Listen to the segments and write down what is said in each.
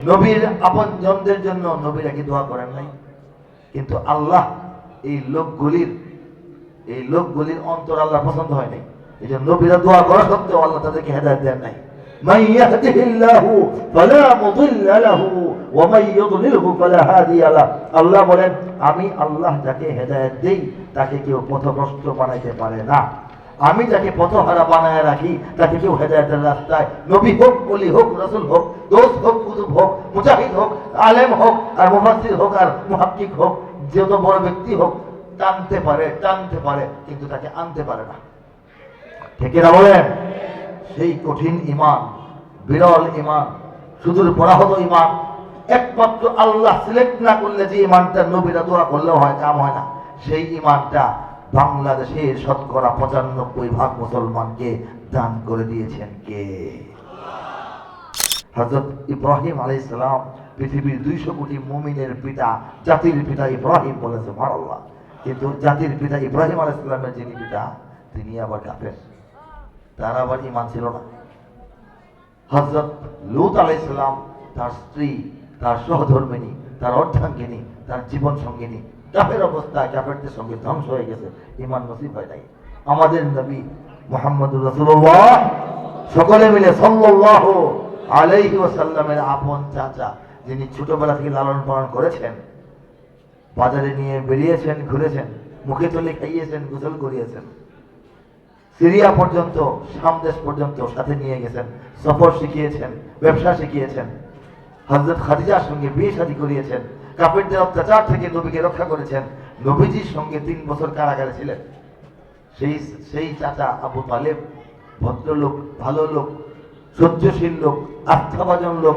নবীর আপন জনদের জন্য নবীরা কি দোয়া করেন নাই কিন্তু আল্লাহ এই লোকগুলির এই লোকগুলির অন্তর আল্লাহ পছন্দ হয় নাই এই জন্য নবীরা দোয়া করা সত্ত্বেও আল্লাহ তাদেরকে হেদায়ত দেন নাই من يهده الله فلا مضل له ومن يضلله فلا هادي له আল্লাহ বলেন আমি আল্লাহ যাকে হেদায়েত দেই তাকে কেউ পথভ্রষ্ট বানাইতে পারে না আমি যাকে পথহারা বানায় রাখি, তাকে কেউ হেদায়তের রাস্তায়, নবী হোক অলি হোক, রসুল হোক দোষ হোক কুতুব হোক, মুজাহিদ হোক, আলেম হোক, আর মুফাসির হোক, আর মুহাক্কিক হোক যত বড় ব্যক্তি হোক, টানতে পারে টানতে পারে, কিন্তু তাকে আনতে পারে না। ঠিক না বলেন? সেই কঠিন ইমান, বিরল ইমান, সুদূর পরাহত ইমান, একমাত্র আল্লাহ সিলেক্ট না করলে যে ইমানটা নবীরা দোয়া করলেও হয়, কাম হয় না। সেই ইমানটা বাংলাদেশের শতকরা পঁচানব্বই ভাগ মুসলমানকে দান করে দিয়েছেন কে? হজরত ইব্রাহিম আলাইসালাম পৃথিবীর দুইশো কোটি মুমিনের পিতা, জাতির পিতা ইব্রাহিম বলেছে মারাল্লাহ কিন্তু জাতির পিতা ইব্রাহিম আলাইসালামের যিনি পিতা, তিনি আবার কাফের। তার আবার ইমান ছিল না। হজরত লুত আলাইসালাম তার স্ত্রী, তার সহধর্মিনী, তার অর্ধাঙ্গিনী, তার জীবন সঙ্গিনী কাফের অবস্থায় কাফেরদের সঙ্গে ধ্বংস হয়ে গেছে, ইমান নসিব হয় নাই। আমাদের নবী মোহাম্মদুর রসুল্লাহ সকলে মিলে সাল্লাহ আলাইহি ওয়াসাল্লামের আপন চাচা, যিনি ছোটবেলা থেকে লালন পালন করেছেন, বাজারে নিয়ে বেরিয়েছেন, ঘুরেছেন, মুখে তুলে খাইয়েছেন, গোসল করিয়েছেন, সিরিয়া পর্যন্ত সামদেশ পর্যন্ত সাথে নিয়ে গেছেন, সফর শিখিয়েছেন, ব্যবসা শিখিয়েছেন। হজরত খাদিজার সঙ্গে বিয়ে শাদী করিয়েছেন। কাপড়দের অত্যাচার থেকে নবীকে রক্ষা করেছেন। নবীজির সঙ্গে তিন বছর কারাগারে ছিলেন। সেই সেই চাচা আবু তালেব ভদ্রলোক, ভালো লোক, সহ্যশীল লোক, আস্থাভাজন লোক,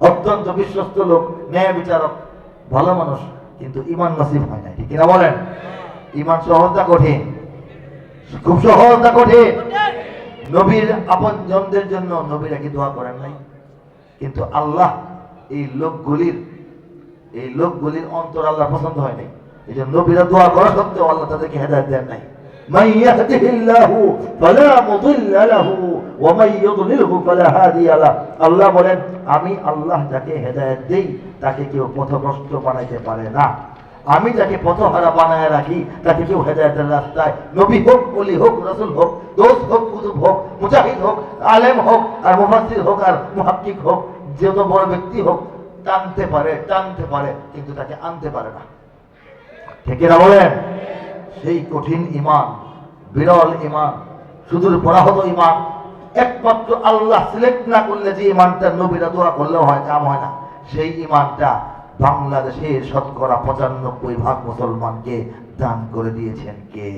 অত্যন্ত বিশ্বস্ত লোক, ন্যায় বিচারক, ভালো মানুষ, কিন্তু ইমান নসিব হয় না ঠিক কিনা বলেন? ইমান সহজ কঠিন। খুব সহজ কঠিন। নবীর আপন জনদের জন্য নবীরা কি দোয়া করেন নাই? কিন্তু আল্লাহ এই লোকগুলির এই লোকগুলির অন্তর আল্লাহ পছন্দ হয় নাই এই জন্য নবীরা দোয়া করা সত্ত্বেও আল্লাহ তাদেরকে হেদায়ত দেন নাই من يهده الله فلا مضل له ومن يضلله فلا هادي له আল্লাহ বলেন আমি আল্লাহ যাকে হেদায়েত দেই তাকে কেউ পথভ্রষ্ট বানাইতে পারে না আমি যাকে পথহারা বানায় রাখি তাকে কেউ হেদায়তের রাস্তায় নবী হোক অলি হোক রসুল হোক দোষ হোক কুতুব হোক মুজাহিদ হোক আলেম হোক আর মুফাসির হোক আর মুহাক্কিক হোক যত বড় ব্যক্তি হোক, টানতে পারে টানতে পারে, কিন্তু তাকে আনতে পারে না। ঠিক বলেন? সেই কঠিন ইমান, বিরল ইমান, সুদূর পরাহত ইমান, একমাত্র আল্লাহ সিলেক্ট না করলে যে ইমানটা নবীরা দোয়া করলেও হয়, কাম হয় না। সেই ইমানটা বাংলাদেশের শতকরা পঁচানব্বই ভাগ মুসলমানকে দান করে দিয়েছেন কে?